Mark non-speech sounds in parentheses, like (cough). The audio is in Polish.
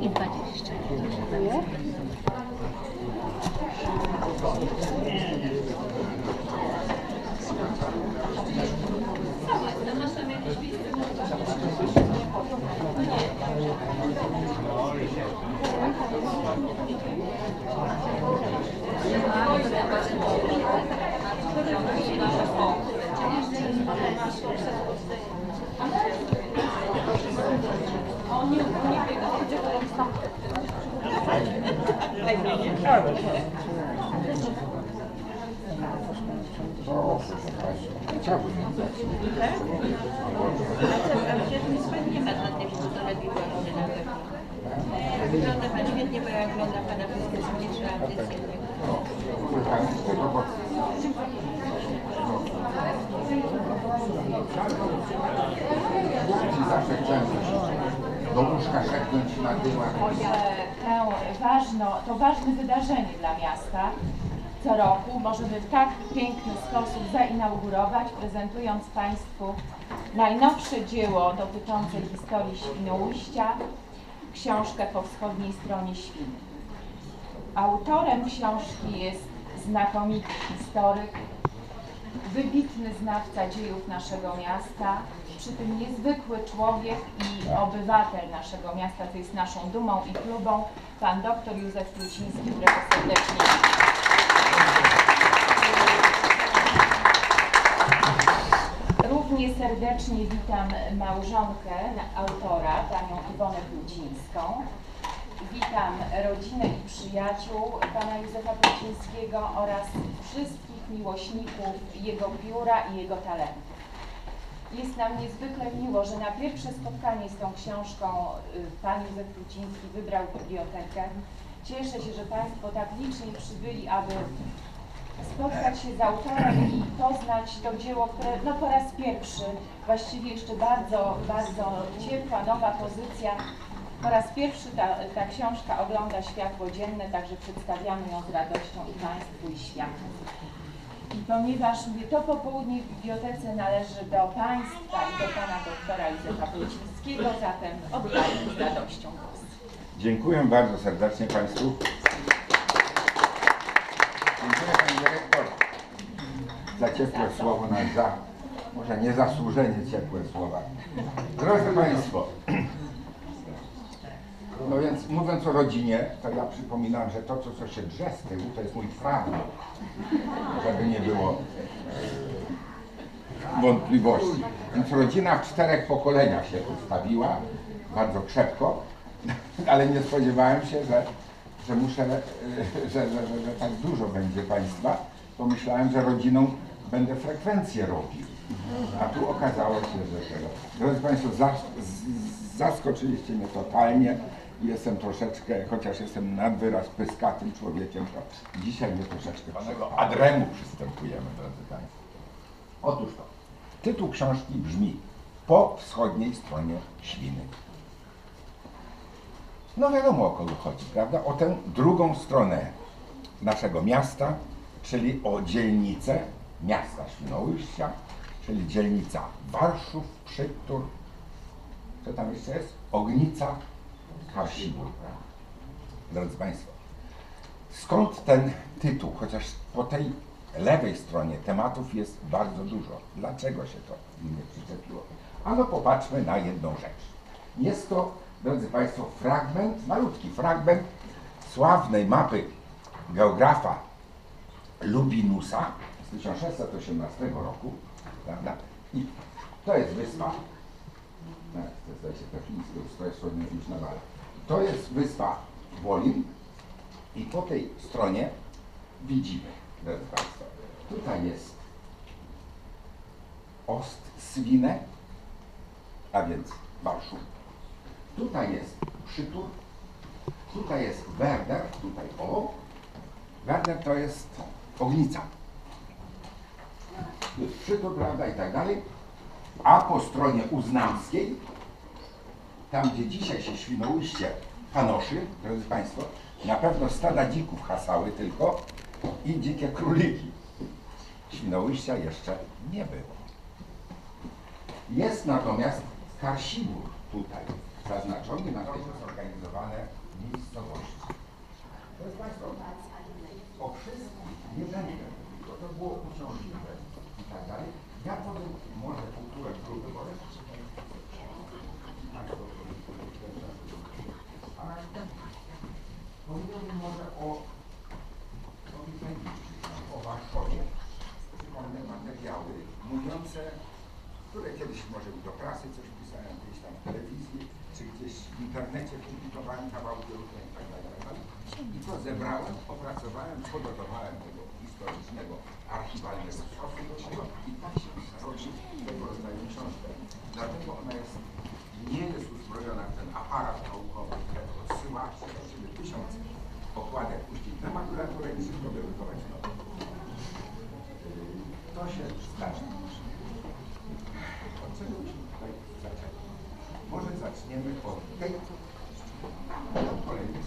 I 20. Nie? Nie ma żadnej fotografii właśnie na pewno. Wygląda pan świetnie, bo ja oglądam pana wszystkie dzisiejsze audycje. Zawsze chciałem do łóżka szepnąć na tyłach. Tę ważno, to ważne wydarzenie dla miasta. Co roku możemy w tak piękny sposób zainaugurować, prezentując Państwu najnowsze dzieło dotyczące historii Świnoujścia, książkę po wschodniej stronie Świny. Autorem książki jest znakomity historyk, wybitny znawca dziejów naszego miasta, przy tym niezwykły człowiek i obywatel naszego miasta, co jest naszą dumą i klubą, pan dr Józef Pluciński, którego serdecznie. Równie serdecznie witam małżonkę autora, panią Iwonę Plucińską. Witam rodzinę i przyjaciół pana Józefa Plucińskiego oraz wszystkich miłośników jego pióra i jego talentu. Jest nam niezwykle miło, że na pierwsze spotkanie z tą książką y, pan Józef Pluciński wybrał bibliotekę. Cieszę się, że Państwo tak licznie przybyli, aby spotkać się z autorem i poznać to dzieło, które no po raz pierwszy, właściwie jeszcze bardzo, bardzo ciepła, nowa pozycja. Po raz pierwszy ta, ta książka ogląda światło dzienne, także przedstawiamy ją z radością i Państwu i światu. I ponieważ mówię, to popołudnie w bibliotece należy do Państwa i do Pana doktora Józefa Plucińskiego, zatem oddaję z radością głos. Dziękuję bardzo serdecznie Państwu. Dziękuję Pani Dyrektor za ciepłe słowo, na za, może niezasłużenie ciepłe słowa. Drodzy Państwo, no więc mówiąc o rodzinie, to ja przypominam, że to, co, co się drze z tyłu, to jest mój prawnuk, żeby nie było wątpliwości. Więc rodzina w czterech pokoleniach się ustawiła, bardzo krzepko, (laughs) ale nie spodziewałem się, że, że muszę, e, że, że, że, że tak dużo będzie Państwa. Pomyślałem, że rodziną będę frekwencję robił. A tu okazało się, że tego. Drodzy Państwo, zaskoczyliście mnie totalnie. Jestem troszeczkę, chociaż jestem nad wyraz pyskatym człowiekiem, to dzisiaj mnie troszeczkę panego adremu przystępujemy, drodzy Państwo. Otóż to, tytuł książki brzmi Po wschodniej stronie Świny. No wiadomo o kogo chodzi, prawda? O tę drugą stronę naszego miasta, czyli o dzielnicę miasta Świnoujścia, czyli dzielnica Warszów, Przytur, co tam jeszcze jest? Ognica, Karsibór. Drodzy Państwo, skąd ten tytuł? Chociaż po tej lewej stronie tematów jest bardzo dużo. Dlaczego się to nie przyczepiło? Ano popatrzmy na jedną rzecz. Jest to, drodzy Państwo, fragment, malutki fragment sławnej mapy geografa Lubinusa z 1618 roku, prawda? I to jest wyspa, no, to zdaje się chińskie, to już nawala. To jest wyspa Wolin i po tej stronie widzimy, drodzy Państwo, tutaj jest Ostswinę, a więc Warszów. Tutaj jest Przytur, tutaj jest Werder, tutaj o. Werder to jest Ognica. Jest Przytur, prawda, i tak dalej. A po stronie uznamskiej, tam gdzie dzisiaj się Świnoujście panoszy, drodzy Państwo, na pewno stada dzików hasały tylko i dzikie króliki. Świnoujścia jeszcze nie było. Jest natomiast Karsibór. tutaj zaznaczony, natomiast zorganizowane miejscowości. Proszę Państwa, o wszystkim nie będę bo to było uciążliwe i tak dalej. Ja powiem może kulturę grupy, bo resztę Państwo a następnie powiedziałbym może o, o Wikipedii, o Warszawie. Przypomnę materiały które kiedyś może do prasy coś pisałem, gdzieś tam w telewizji, czy gdzieś w internecie publikowałem kawałki różne i tak dalej. tak dalej. I to zebrałem, opracowałem, podgotowałem tego historycznego, archiwalnego sposób i tak się rodzi tego rodzaju książkę. Dlatego ona jest, nie jest uzbrojona w ten aparat naukowy, który odsyła do siebie tysiąc okładek puścić na makulaturę i szybko wydrukować nową. Yy, To się zdarza. zaczniemy od tej, od kolejnych.